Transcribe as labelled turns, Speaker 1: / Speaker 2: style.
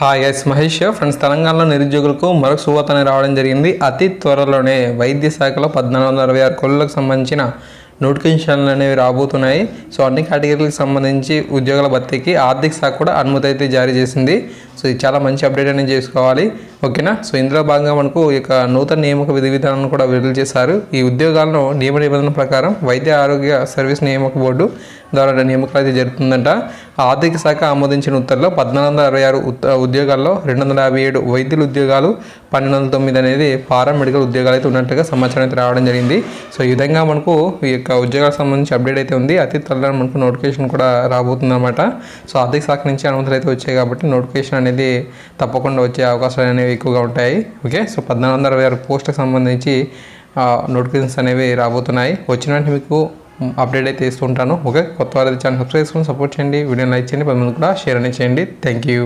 Speaker 1: Hi yes Mahesh friends తెలంగాణలో నిరుద్యోగులకు మరొక శుభవార్త రావడం జరిగింది. అతి త్వరలోనే వైద్య శాఖలో పద్నాలుగు వందల అరవై ఆరు కోళ్ళకు సంబంధించిన నోటిఫికేషన్లు అనేవి రాబోతున్నాయి. సో అన్ని కేటగిరీలకు సంబంధించి ఉద్యోగాల భర్తీకి ఆర్థిక శాఖ కూడా అనుమతి అయితే జారీ చేసింది. సో ఇది చాలా మంచి అప్డేట్ అనేది చేసుకోవాలి. ఓకేనా? సో ఇందులో భాగంగా మనకు ఈ యొక్క నూతన నియామక విధి విధానాన్ని కూడా విడుదల చేశారు. ఈ ఉద్యోగాలను నియమ నిబంధనల ప్రకారం వైద్య ఆరోగ్య సర్వీస్ నియామక బోర్డు ద్వారా నియామకాలు అయితే జరుగుతుందంట. ఆర్థిక శాఖ ఆమోదించిన ఉత్తర్వులో పద్నాలుగు వందల అరవై ఆరు ఉత్త- ఉద్యోగాల్లో రెండు వందల యాభై ఏడు వైద్యుల ఉద్యోగాలు పన్నెండు వందల తొమ్మిది అనేది పారా మెడికల్ ఉద్యోగాలు అయితే ఉన్నట్టుగా సమాచారం అయితే రావడం జరిగింది. సో ఈ విధంగా మనకు ఈ యొక్క ఉద్యోగాలకు సంబంధించి అప్డేట్ అయితే ఉంది. అతి త్వరలో మనకు నోటిఫికేషన్ కూడా రాబోతుంది అనమాట సో ఆర్థిక శాఖ నుంచి అనుమతులు అయితే వచ్చాయి కాబట్టి నోటిఫికేషన్ అనేది తప్పకుండా వచ్చే అవకాశాలు అనేవి ఎక్కువగా ఉంటాయి. ఓకే? సో పద్నాలుగు వందల అరవై ఆరు పోస్టులకు సంబంధించి నోటిఫికేషన్స్ అనేవి రాబోతున్నాయి. వచ్చిన వెంటనే మీకు అప్డేట్ అయితే ఇస్తుంటాను ఓకే కొత్త వారి ఛానల్ సబ్స్క్రైబ్ చేసుకుని సపోర్ట్ చేయండి. వీడియోని లైక్ చేయండి. పది మంది కూడా షేర్ అనేది చేయండి. Thank you